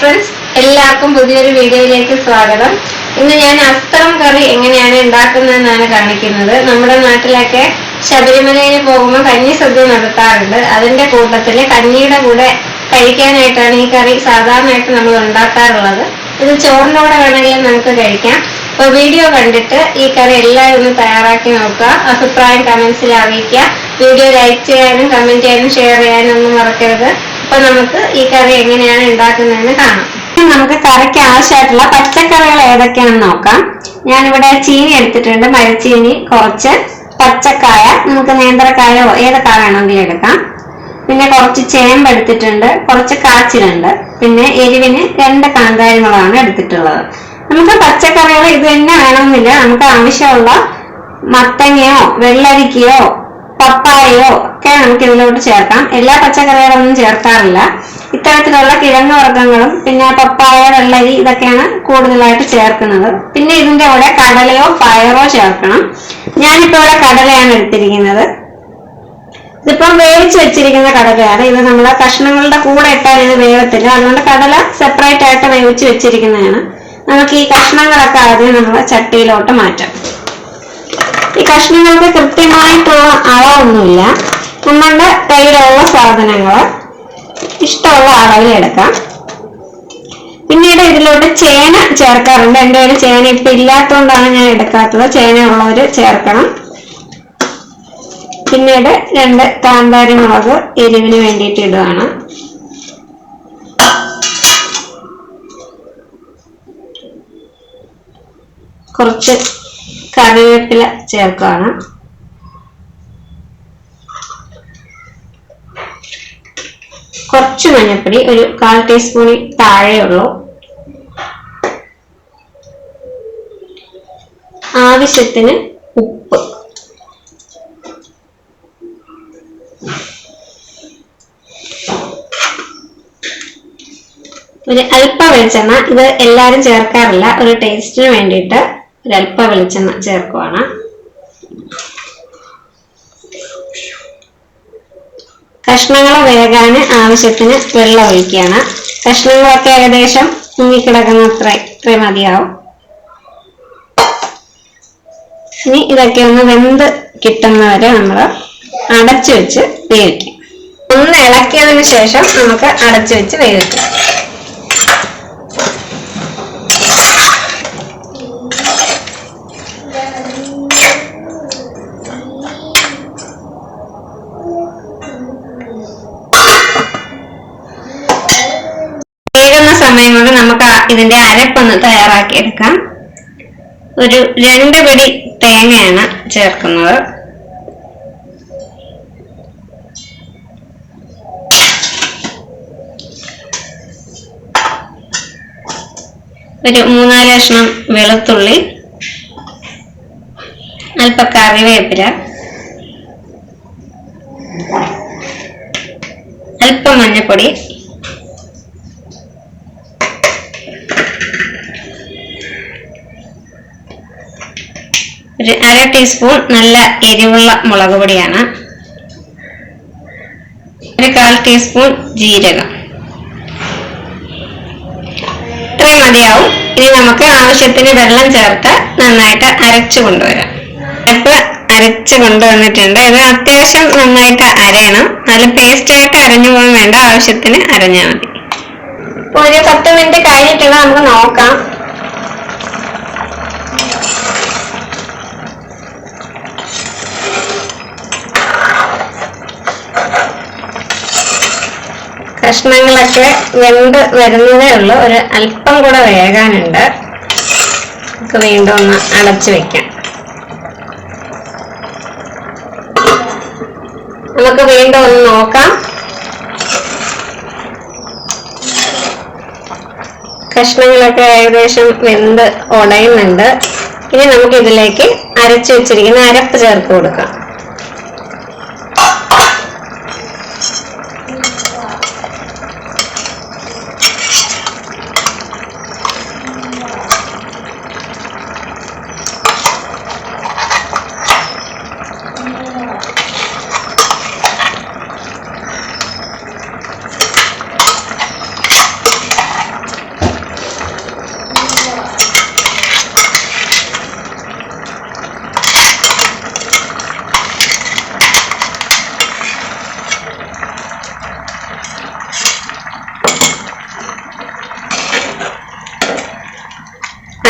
Friends എല്ലാവർക്കും പുതിയൊരു വീഡിയോയിലേക്ക് സ്വാഗതം. ഇന്ന് ഞാൻ അസ്ത്രം കറി എങ്ങനെയാണ് ഉണ്ടാക്കുന്നതെന്നാണ് കാണിക്കുന്നത്. നമ്മുടെ നാട്ടിലൊക്കെ ശബരിമലയിൽ പോകുമ്പോൾ കഞ്ഞി സദ്യ നടത്താറുണ്ട്. അതിന്റെ കൂട്ടത്തിൽ കഞ്ഞിയുടെ കൂടെ കഴിക്കാനായിട്ടാണ് ഈ കറി സാധാരണയായിട്ട് നമ്മൾ ഉണ്ടാക്കാറുള്ളത്. ഇത് ചോറിന്റെ കൂടെ നമുക്ക് കഴിക്കാം. അപ്പൊ വീഡിയോ കണ്ടിട്ട് ഈ കറി എല്ലാവരും ഒന്ന് തയ്യാറാക്കി നോക്കുക. അഭിപ്രായം കമന്റ്സിൽ അറിയിക്കുക. വീഡിയോ ലൈക്ക് ചെയ്യാനും കമന്റ് ചെയ്യാനും ഷെയർ ചെയ്യാനും ഒന്നും മറക്കരുത്. അപ്പൊ നമുക്ക് ഈ കറി എങ്ങനെയാണ് ഉണ്ടാക്കുന്നതെന്ന് കാണാം. നമുക്ക് കറിക്ക് ആവശ്യമായിട്ടുള്ള പച്ചക്കറികൾ ഏതൊക്കെയാണെന്ന് നോക്കാം. ഞാനിവിടെ ചീനി എടുത്തിട്ടുണ്ട്. മരച്ചീനി കുറച്ച് പച്ചക്കായ നമുക്ക് നേന്ത്രക്കായോ ഏതൊക്കെ വേണമെങ്കിലും എടുക്കാം. പിന്നെ കുറച്ച് ചേമ്പ് എടുത്തിട്ടുണ്ട് കുറച്ച് കാച്ചിലുണ്ട്. പിന്നെ എരിവിന് രണ്ട് കാന്താരങ്ങളാണ് എടുത്തിട്ടുള്ളത്. നമുക്ക് പച്ചക്കറികൾ ഇത് തന്നെ വേണമെന്നില്ല. നമുക്ക് ആവശ്യമുള്ള മത്തങ്ങയോ വെള്ളരിക്കയോ പപ്പായയോ ഒക്കെ നമുക്ക് ഇതിലോട്ട് ചേർക്കാം. എല്ലാ പച്ചക്കറികളൊന്നും ചേർക്കാറില്ല. ഇത്തരത്തിലുള്ള കിഴങ്ങ് വർഗങ്ങളും പിന്നെ പപ്പായ വെള്ളരി ഇതൊക്കെയാണ് കൂടുതലായിട്ട് ചേർക്കുന്നത്. പിന്നെ ഇതിന്റെ കൂടെ കടലയോ പയറോ ചേർക്കണം. ഞാനിപ്പോ ഇവിടെ കടലയാണ് എടുത്തിരിക്കുന്നത്. ഇതിപ്പം വേവിച്ച് വെച്ചിരിക്കുന്ന കടലയാണ്. ഇത് നമ്മൾ കഷ്ണങ്ങളുടെ കൂടെ ഇട്ടാൽ ഇത് വേവത്തില്ല. അതുകൊണ്ട് കടല സെപ്പറേറ്റ് ആയിട്ട് വേവിച്ച് വെച്ചിരിക്കുന്നതാണ്. നമുക്ക് ഈ കഷ്ണങ്ങളൊക്കെ ആദ്യം നമ്മൾ ചട്ടിയിലോട്ട് മാറ്റാം. കഷ്ണങ്ങൾക്ക് കൃത്യമായിട്ടുള്ള അളവൊന്നുമില്ല. നമ്മളുടെ കയ്യിലുള്ള സാധനങ്ങൾ ഇഷ്ടമുള്ള അളവിൽ എടുക്കാം. പിന്നീട് ഇതിലോട്ട് ചേന ചേർക്കാറുണ്ട്. എന്റെ ഒരു ചേന ഇപ്പൊ ഇല്ലാത്തതുകൊണ്ടാണ് ഞാൻ എടുക്കാത്തത്. ചേന ഉള്ളവർ ചേർക്കണം. പിന്നീട് രണ്ട് കാന്താരി മുളക് എരിവിന് വേണ്ടിയിട്ട് ഇടുകയാണ് കുറച്ച് കറിവേപ്പില ചേർക്കുകയാണ് കുറച്ച് മഞ്ഞപ്പൊടി ഒരു കാൽ ടീസ്പൂണിൽ താഴെയുള്ളൂ. ആവശ്യത്തിന് ഉപ്പ്. ഒരു അല്പ വെളിച്ചെണ്ണ ഇത് എല്ലാവരും ചേർക്കാറില്ല ഒരു ടേസ്റ്റിന് വേണ്ടിയിട്ട്. ഒരു അല്പ വെളിച്ചെണ്ണ ചേർക്കുവാണ്. കഷ്ണങ്ങൾ വേകാന് ആവശ്യത്തിന് വെള്ളം ഒഴിക്കുകയാണ്. കഷ്ണങ്ങളൊക്കെ ഏകദേശം മുങ്ങിക്കിടക്കുന്ന അത്ര ഇത്ര മതിയാവും. ഇനി ഇതൊക്കെ ഒന്ന് വെന്ത് കിട്ടുന്നവരെ നമ്മൾ അടച്ചു വെച്ച് വേവിക്കും. ഒന്ന് ഇളക്കിയതിന് ശേഷം നമുക്ക് അടച്ചു വെച്ച് വേവിക്കാം. ഇതിന്റെ അരപ്പൊന്ന് തയ്യാറാക്കിയെടുക്കാം ഒരു രണ്ട് പിടി തേങ്ങയാണ് ചേർക്കുന്നത്. ഒരു മൂന്നാൽ കഷ്ണം വെളുത്തുള്ളി അല്പ കറിവേപ്പില അല്പം മഞ്ഞപ്പൊടി ഒരു അര ടീസ്പൂൺ നല്ല എരിവുള്ള മുളക് പൊടിയാണ്. ഒരു കാൽ ടീസ്പൂൺ ജീരകം. ഇത്രയും മതിയാവും. ഇനി നമുക്ക് ആവശ്യത്തിന് വെള്ളം ചേർത്ത് നന്നായിട്ട് അരച്ചു കൊണ്ടുവരാം. അരപ്പ് അരച്ചു കൊണ്ടുവന്നിട്ടുണ്ട്. ഇത് അത്യാവശ്യം നന്നായിട്ട് അരയണം. നല്ല പേസ്റ്റ് ആയിട്ട് അരഞ്ഞു പോകാൻ വേണ്ട. ആവശ്യത്തിന് അരഞ്ഞാൽ മതി. ഒരു പത്ത് മിനിറ്റ് കഴിഞ്ഞിട്ടുള്ള നമുക്ക് നോക്കാം കഷ്ണങ്ങളൊക്കെ വെന്ത് വരുന്നതേ ഉള്ളൂ. ഒരു അല്പം കൂടെ വേകാനുണ്ട്. നമുക്ക് വീണ്ടും ഒന്ന് അടച്ചു വെക്കാം. നമുക്ക് വീണ്ടും ഒന്ന് നോക്കാം. കഷ്ണങ്ങളൊക്കെ ഏകദേശം വെന്ത് ഉടയുന്നുണ്ട്. ഇനി നമുക്ക് ഇതിലേക്ക് അരച്ചു വെച്ചിരിക്കുന്ന അരപ്പ് ചേർത്ത് കൊടുക്കാം.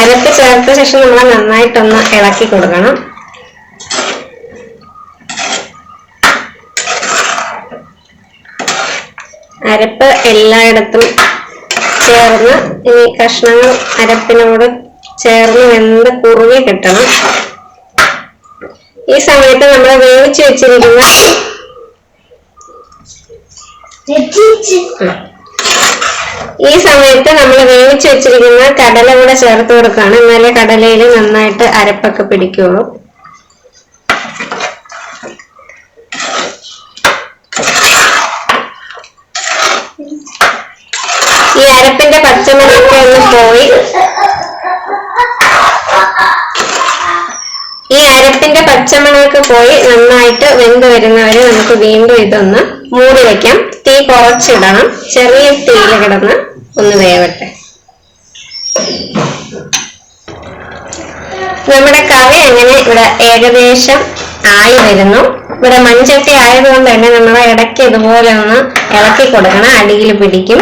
അരപ്പ് ചേർത്ത ശേഷം നമ്മൾ നന്നായിട്ടൊന്ന് ഇളക്കി കൊടുക്കണം. അരപ്പ് എല്ലായിടത്തും ചേർന്ന് ഈ കഷ്ണങ്ങൾ അരപ്പിനോട് ചേർന്ന് വെന്ത് കുറുകി കിട്ടണം. ഈ സമയത്ത് നമ്മൾ വേവിച്ച് വെച്ചിരിക്കുന്ന ഈ സമയത്ത് നമ്മൾ വേവിച്ച് വെച്ചിരിക്കുന്ന കടല കൂടെ ചേർത്ത് കൊടുക്കുകയാണ്. എന്നാലേ കടലയിൽ നന്നായിട്ട് അരപ്പൊക്കെ പിടിക്കുള്ളൂ ഈ പച്ചമണമൊക്കെ ഒന്ന് പോയി. ഈ അരപ്പിന്റെ പച്ചമണമൊക്കെ പോയി നന്നായിട്ട് വെന്ത് വരുന്നവരെ നമുക്ക് വീണ്ടും ഇതൊന്ന് മൂടി വെക്കാം. തീ കുറച്ചിടണം. ചെറിയ തീയിൽ കിടന്ന് ഒന്ന് വേവട്ടെ. നമ്മുടെ കറി അങ്ങനെ ഇവിടെ ഏകദേശം ആയി വരുന്നു. ഇവിടെ മൺചട്ടി ആയതുകൊണ്ട് തന്നെ നമ്മൾ ഇടയ്ക്ക് ഇതുപോലെ ഒന്ന് ഇളക്കി കൊടുക്കണം. അടിയിൽ പിടിക്കും.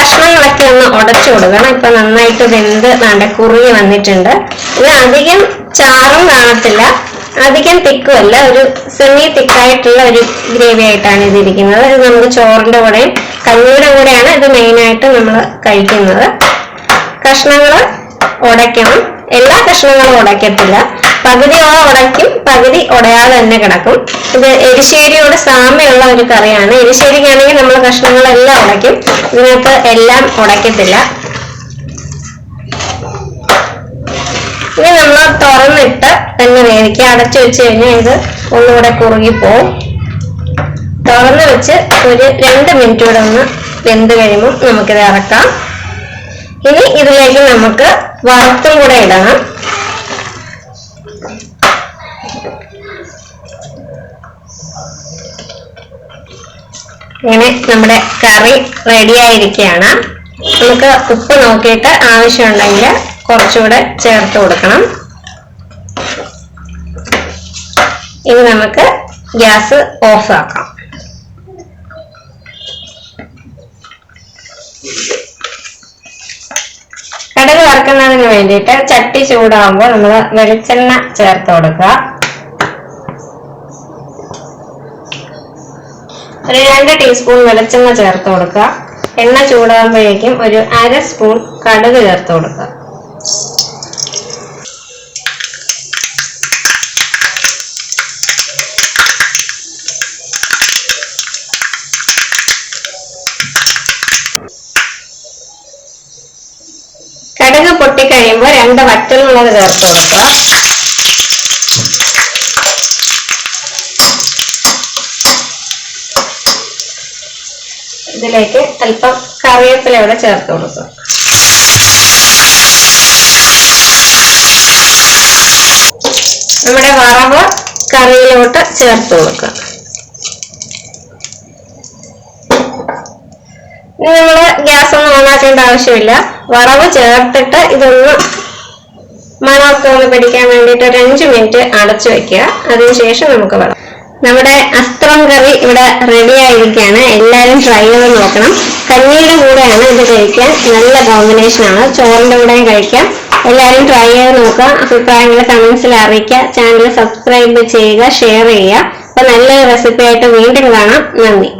കഷ്ണങ്ങളൊക്കെ ഒന്ന് ഉടച്ചു കൊടുക്കണം. ഇപ്പൊ നന്നായിട്ട് വെന്ത് നല്ല കുറുകി വന്നിട്ടുണ്ട്. ഇത് അധികം ചാറും കാണത്തില്ല. അധികം തിക്കും അല്ല ഒരു സെമി തിക്കായിട്ടുള്ള ഒരു ഗ്രേവി ആയിട്ടാണ് ഇത് ഇരിക്കുന്നത് ഇത് നമുക്ക് ചോറിന്റെ കൂടെയും കഞ്ഞിയുടെ കൂടെയാണ് ഇത് മെയിൻ ആയിട്ട് നമ്മൾ കഴിക്കുന്നത്. കഷ്ണങ്ങൾ ഉടയ്ക്കണം. എല്ലാ കഷ്ണങ്ങളും ഉടയ്ക്കത്തില്ല. പകുതിയോളം ഉടയ്ക്കും പകുതി ഉടയാതെ തന്നെ കിടക്കും. ഇത് എരിശ്ശേരിയോട് സാമ്യമുള്ള ഒരു കറിയാണ്. എരിശ്ശേരിക്കാണെങ്കിൽ നമ്മൾ കഷ്ണങ്ങളെല്ലാം ഉടയ്ക്കും. ഇതിനകത്ത് എല്ലാം ഉടയ്ക്കത്തില്ല. ഇനി നമ്മൾ തുറന്നിട്ട് തന്നെ വേവിക്കുക. അടച്ചു വെച്ച് കഴിഞ്ഞാൽ ഇത് ഒന്നുകൂടെ കുറുകി പോവും. തുറന്ന് വെച്ച് ഒരു രണ്ട് മിനിറ്റ് കൂടെ ഒന്ന് വെന്ത് കഴിയുമ്പോൾ നമുക്കിത് ഇറക്കാം. ഇനി ഇതിലേക്ക് നമുക്ക് വറുത്തും കൂടെ ഇടണം. ഇങ്ങനെ നമ്മുടെ കറി റെഡി ആയിരിക്കുകയാണ് നമുക്ക് ഉപ്പ് നോക്കിയിട്ട് ആവശ്യമുണ്ടെങ്കിൽ കുറച്ചുകൂടെ ചേർത്ത് കൊടുക്കണം. ഇനി നമുക്ക് ഗ്യാസ് ഓഫ് ആക്കാം. കടുക് വറക്കുന്നതിന് വേണ്ടിയിട്ട് ചട്ടി ചൂടാകുമ്പോൾ നമ്മൾ വെളിച്ചെണ്ണ ചേർത്ത് കൊടുക്കുക. ഒരു രണ്ട് ടീസ്പൂൺ വെളിച്ചെണ്ണ ചേർത്ത് കൊടുക്കുക. എണ്ണ ചൂടാകുമ്പോഴേക്കും ഒരു അര സ്പൂൺ കടുക് ചേർത്ത് കൊടുക്കുക. കടുക് പൊട്ടിക്കഴിയുമ്പോൾ രണ്ട് വറ്റൽ മുളക് ചേർത്ത് കൊടുക്കുക. ഇതിലേക്ക് അല്പം കറിവേപ്പില ഇവിടെ ചേർത്ത് കൊടുക്കുക നമ്മുടെ വറവ് കറിയിലോട്ട് ചേർത്ത് കൊടുക്കുക. ഇനി നമ്മൾ ഗ്യാസ് ഒന്നും ഓണാക്കേണ്ട ആവശ്യമില്ല. വറവ് ചേർത്തിട്ട് ഇതൊന്ന് മണമൊക്കെ ഒന്ന് പിടിക്കാൻ വേണ്ടിയിട്ട് ഒരു അഞ്ച് മിനിറ്റ് അടച്ചു വെക്കുക. അതിനുശേഷം നമുക്ക് വറ നമ്മുടെ അസ്ത്രം ഇവിടെ റെഡി ആയിരിക്കുകയാണ്. എല്ലാവരും ട്രൈ ചെയ്ത് നോക്കണം. കഞ്ഞിയുടെ കൂടെയാണ് ഇത് കഴിക്കാൻ നല്ല കോമ്പിനേഷൻ ആണ്. ചോറിന്റെ കൂടെയും കഴിക്കാം. എല്ലാവരും ട്രൈ ചെയ്ത് നോക്കുക. അഭിപ്രായങ്ങൾ കമന്റ്സിൽ അറിയിക്കുക. ചാനൽ സബ്സ്ക്രൈബ് ചെയ്യുക ഷെയർ ചെയ്യുക. അപ്പൊ നല്ലൊരു റെസിപ്പി ആയിട്ട് വീണ്ടും കാണാം. നന്ദി.